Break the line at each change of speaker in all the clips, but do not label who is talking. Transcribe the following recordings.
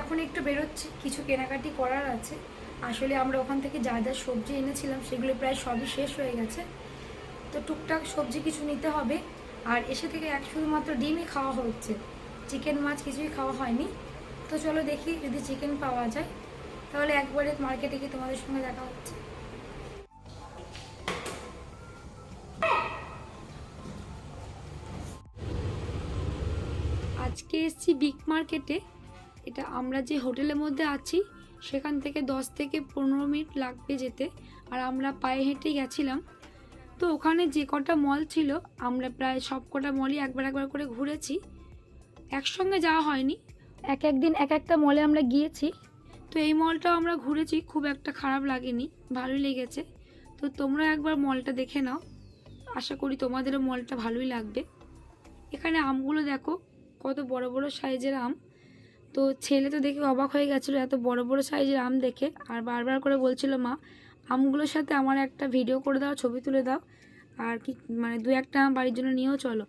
এখন একটু বেরোচ্ছি, কিছু কেনাকাটি করার আছে। আসলে আমরা ওখান থেকে যা যা সবজি এনেছিলাম সেগুলো প্রায় সবই শেষ হয়ে গেছে। তো টুকটাক সবজি কিছু নিতে হবে। আর এসে থেকে এক শুধুমাত্র ডিমই খাওয়া হচ্ছে। চিকেন মাছ কিছুই খাওয়া হয়নি। তো চলো দেখি যদি চিকেন পাওয়া যায়। তাহলে একবারে মার্কেটে গিয়ে তোমাদের সঙ্গে দেখা হচ্ছে। আজকে এসেছি বিগ মার্কেটে। এটা আমরা যে হোটেলের মধ্যে আছি সেখান থেকে দশ থেকে পনেরো মিনিট লাগবে যেতে। আর আমরা পায়ে হেঁটে গেছিলাম। তো ওখানে যে কটা মল ছিল আমরা প্রায় সব কটা মলই একবার একবার করে ঘুরেছি। একসঙ্গে যাওয়া হয়নি। এক একদিন এক একটা মলে আমরা গিয়েছি। তো এই মলটাও আমরা ঘুরেছি খুব একটা খারাপ লাগেনি ভালোই লেগেছে। তো তোমরা একবার মলটা দেখে নাও। আশা করি তোমাদেরও মলটা ভালোই লাগবে। এখানে আমগুলো দেখো কত বড় বড় সাইজের আম। তো ছেলে তো দেখে অবাক হয়ে গেছিল এত বড় বড় সাইজের আম দেখে। আর বারবার করে বলছিল, মা, আমগুলোর সাথে আমার একটা ভিডিও করে দাও, ছবি তুলে দাও। আর কি মানে দু একটা আম বাড়ির জন্য নিয়েও চলো।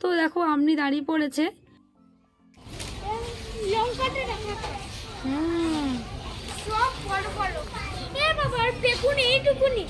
তো দেখো, আমনি দাঁড়িয়ে পড়েছে। হুম
সব বড় বড়। এ বাবা বেগুন এইটুকুনি।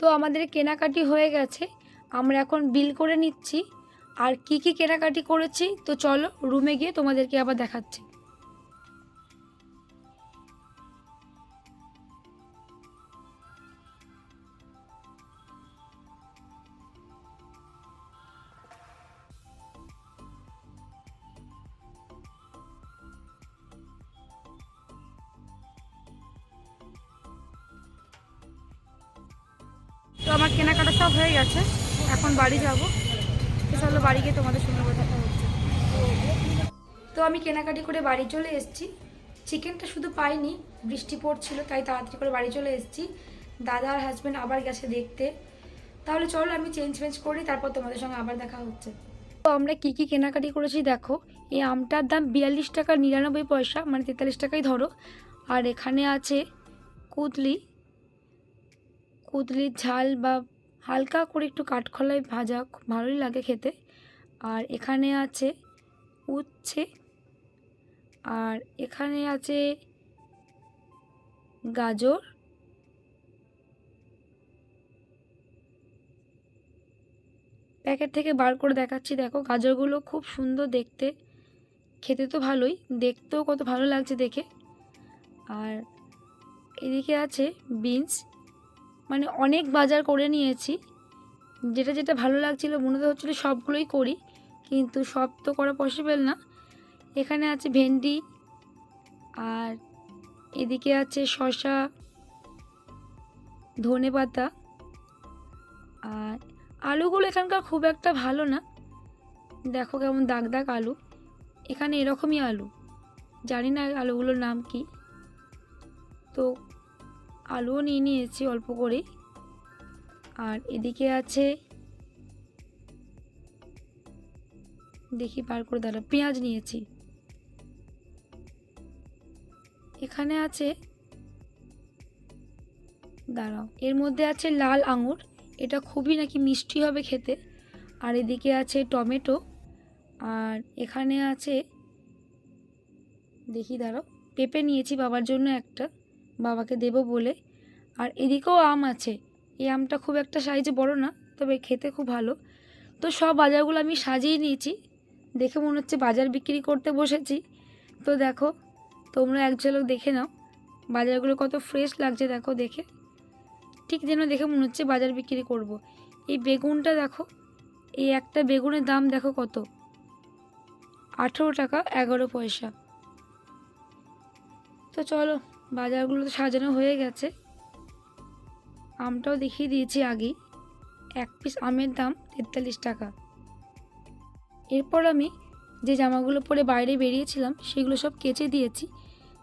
তো আমাদের কেনাকাটি হয়ে গেছে। আমরা এখন বিল করে নিচ্ছি। আর কি কি কেনাকাটি করেছি? তো চলো রুমে গিয়ে তোমাদেরকে আবার দেখাচ্ছি। আমার কেনাকাটা সব হয়ে গেছে। এখন বাড়ি যাব। চলো বাড়ি গিয়ে তোমাদের সঙ্গে কথা হচ্ছে তো আমি কেনাকাটি করে বাড়ি চলে এসেছি। চিকেনটা শুধু পাইনি, বৃষ্টি পড়ছিল, তাই তাড়াতাড়ি করে বাড়ি চলে এসেছি। দাদা আর হাজব্যান্ড আবার গেছে দেখতে। তাহলে চলো আমি চেঞ্জ ফেঞ্জ করি, তারপর তোমাদের সঙ্গে আবার দেখা হচ্ছে। তো আমরা কি কি কেনাকাটি করেছি দেখো। এই আমটার দাম বিয়াল্লিশ টাকা নিরানব্বই পয়সা মানে তেতাল্লিশ টাকাই ধরো। আর এখানে আছে কুতলি কুদলির ঝাল বা হালকা করে একটু কাঠখোলায় ভাজা, খুব ভালোই লাগে খেতে। আর এখানে আছে উচ্ছে। আর এখানে আছে গাজর। প্যাকেট থেকে বার করে দেখাচ্ছি। দেখো, গাজরগুলো খুব সুন্দর দেখতে। খেতে তো ভালোই, দেখতেও কত ভালো লাগছে দেখে। আর এদিকে আছে বিনস। মানে অনেক বাজার করে নিয়েছি। যেটা যেটা ভালো লাগছিল, মনে তো হচ্ছিল সবগুলোই করি, কিন্তু সব তো করা পসিবল না। এখানে আছে ভেন্ডি, আর এদিকে আছে শসা, ধনে পাতা, আর আলুগুলো এখানকার খুব একটা ভালো না। দেখো কেমন দাগ দাগ আলু। এখানে এরকমই আলু। জানি না আলুগুলোর নাম কি। তো আলুও নিয়ে নিয়েছি অল্প করে। আর এদিকে আছে, দেখি বার করে দাঁড়া পেঁয়াজ নিয়েছি। এখানে আছে, দাঁড়াও, এর মধ্যে আছে লাল আঙুর, এটা খুবই নাকি মিষ্টি হবে খেতে। আর এদিকে আছে টমেটো, আর এখানে আছে, দেখি দাঁড়াও, পেঁপে নিয়েছি বাবার জন্য একটা। বাবাকে দেবো বলে। আর এদিকেও আম আছে। এই আমটা খুব একটা সাইজে বড় না, তবে খেতে খুব ভালো। তো সব বাজারগুলো আমি সাজিয়ে নিয়েছি। দেখে মনে হচ্ছে বাজার বিক্রি করতে বসেছি। তো দেখো, তোমরা এক ঝলক দেখে নাও। বাজারগুলো কত ফ্রেশ লাগছে দেখো দেখে। ঠিক যেন দেখে মনে হচ্ছে বাজার বিক্রি করব। এই বেগুনটা দেখো, এই একটা বেগুনের দাম দেখো কত? আঠেরো টাকা, এগারো পয়সা। তো চলো বাজারগুলো তো সাজানো হয়ে গেছে। আমটাও দেখিয়ে দিয়েছি আগেই এক পিস আমের দাম তেতাল্লিশ টাকা। এরপর আমি যে জামাগুলো পরে বাইরে বেরিয়েছিলাম, সেগুলো সব কেচে দিয়েছি।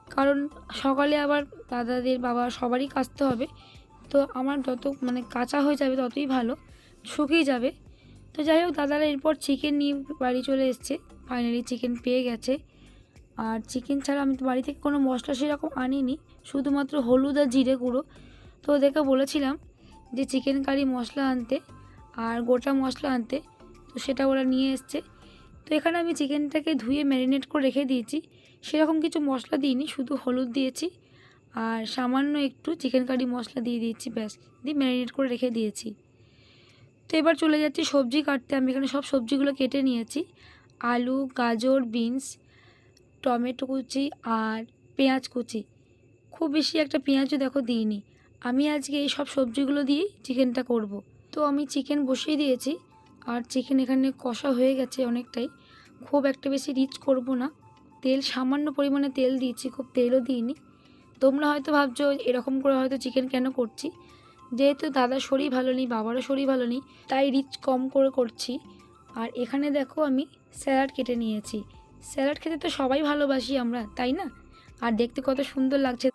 কারণ সকালে আবার দাদাদের বাবা সবারই কাচতে হবে। তো আমার যত মানে কাঁচা হয়ে যাবে ততই ভালো, শুকিয়ে যাবে। তো যাই হোক, দাদারা এরপর চিকেন নিয়ে বাড়ি চলে এসছে। ফাইনালি চিকেন পেয়ে গেছে। আর চিকেন ছাড়া আমি তো বাড়ি থেকে কোনো মশলা সেরকম আনিনি, শুধুমাত্র হলুদ আর জিরে গুঁড়ো। তো ওদেরকে বলেছিলাম যে চিকেন কারি মশলা আনতে আর গোটা মশলা আনতে, তো সেটা ওরা নিয়ে এসছে। তো এখানে আমি চিকেনটাকে ধুয়ে ম্যারিনেট করে রেখে দিয়েছি, সেরকম কিছু মশলা দিইনি, শুধু হলুদ দিয়েছি আর সামান্য একটু চিকেন কারি মশলা দিয়ে দিয়েছি, ব্যাস, দিয়ে ম্যারিনেট করে রেখে দিয়েছি। তো এবার চলে যাচ্ছি সবজি কাটতে, আমি এখানে সব সবজিগুলো কেটে নিয়েছি, আলু, গাজর, বিনস টমেটো কুচি আর পেঁয়াজ কুচি। খুব বেশি একটা পেঁয়াজও দেখো দিইনি। আমি আজকে এই সব সবজিগুলো দিয়েই চিকেনটা করব। তো আমি চিকেন বসিয়ে দিয়েছি আর চিকেন এখানে কষা হয়ে গেছে অনেকটাই। খুব একটা বেশি রিচ করব না। তেল, সামান্য পরিমাণে তেল দিয়েছি, খুব তেলও দিইনি। তোমরা হয়তো ভাবছ এরকম করে হয়তো চিকেন কেন করছি? যেহেতু দাদার শরীর ভালো নেই, বাবারও শরীর ভালো নেই, তাই রিচ কম করে করছি। আর এখানে দেখো আমি স্যালাড কেটে নিয়েছি। স্যালাড খেতে তো সবাই ভালোবাসি আমরা তাই না? আর দেখতে কত সুন্দর লাগছে।